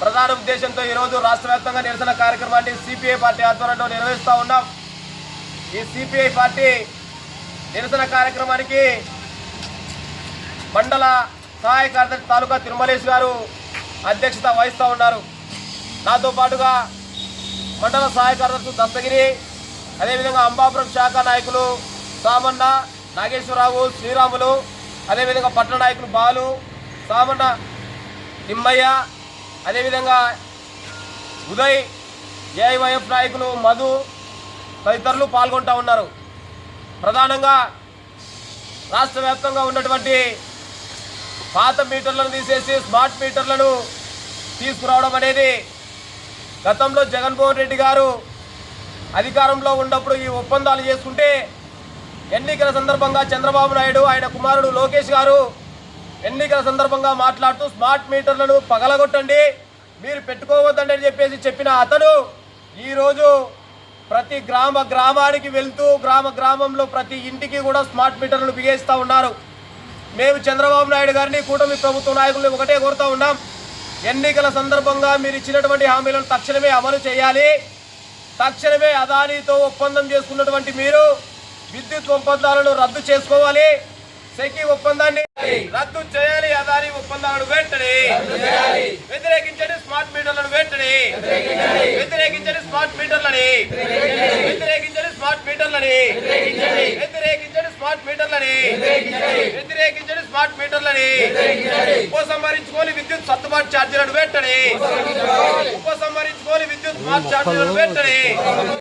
ప్రధాన ఉద్దేశంతో ఈరోజు రాష్ట్ర వ్యాప్తంగా నిరసన కార్యక్రమాన్ని సిపిఐ పార్టీ ఆధ్వర్యంలో నిర్వహిస్తూ ఉన్నాం. ఈ సిపిఐ పార్టీ నిరసన కార్యక్రమానికి మండల సహాయ కార్యదర్శి తాలూకా తిరుమలేష్ గారు అధ్యక్షత వహిస్తూ ఉన్నారు. నాతో పాటుగా మండల సహాయ కార్యదర్శి దస్తగిరి అదేవిధంగా అంబాపురం శాఖ నాయకులు సామన్న నాగేశ్వరరావు శ్రీరాములు అదేవిధంగా పట్టణ నాయకులు బాలు సామన్న తిమ్మయ్య అదేవిధంగా ఉదయ్ ఏఐవైఎఫ్ నాయకులు మధు తదితరులు పాల్గొంటూ ఉన్నారు. ప్రధానంగా రాష్ట్ర వ్యాప్తంగా ఉన్నటువంటి పాత మీటర్లను తీసేసి స్మార్ట్ మీటర్లను తీసుకురావడం అనేది గతంలో జగన్మోహన్ రెడ్డి గారు అధికారంలో ఉన్నప్పుడు ఈ ఒప్పందాలు చేసుకుంటే ఎన్నికల సందర్భంగా చంద్రబాబు నాయుడు ఆయన కుమారుడు లోకేష్ గారు ఎన్నికల సందర్భంగా మాట్లాడుతూ స్మార్ట్ మీటర్లను పగలగొట్టండి. మీరు పెట్టుకోవద్దండి అని చెప్పేసి చెప్పిన అతను ఈరోజు ప్రతి గ్రామ గ్రామానికి వెళ్తూ గ్రామ గ్రామంలో ప్రతి ఇంటికి కూడా స్మార్ట్ మీటర్లను బిగేస్తూ ఉన్నారు. మేము చంద్రబాబు నాయుడు గారిని కూటమి ప్రభుత్వ నాయకుల్ని ఒకటే కోరుతూ ఉన్నాం. ఎన్నికల సందర్భంగా మీరు ఇచ్చినటువంటి హామీలను తక్షణమే అమలు చేయాలి. తక్షణమే అదానీతో ఒప్పందం చేసుకున్నటువంటి మీరు విద్యుత్ ఒప్పందాలను రద్దు చేసుకోవాలి. సెకి ఒప్పందాన్ని రద్దు చేయాలి. అదానీ ఒప్పందాలను వెంటనే వ్యతిరేకించండి. స్మార్ట్ మీటర్లను వెంటనే వ్యతిరేకించండి. స్మార్ట్ మీటర్లని వ్యతిరేకించండి. స్మార్ట్ మీటర్లని వ్యతిరేకించండి. స్మార్ట్ మీటర్లని వ్యతిరేకించండి. స్మార్ట్ మీటర్లని ఉపసంహరించుకొని విద్యుత్ సర్దుబాటు ఛార్జీలను వెంటనే ఉపసంహరించుకొని విద్యుత్ స్మార్ట్ ఛార్జీలను వెంటనే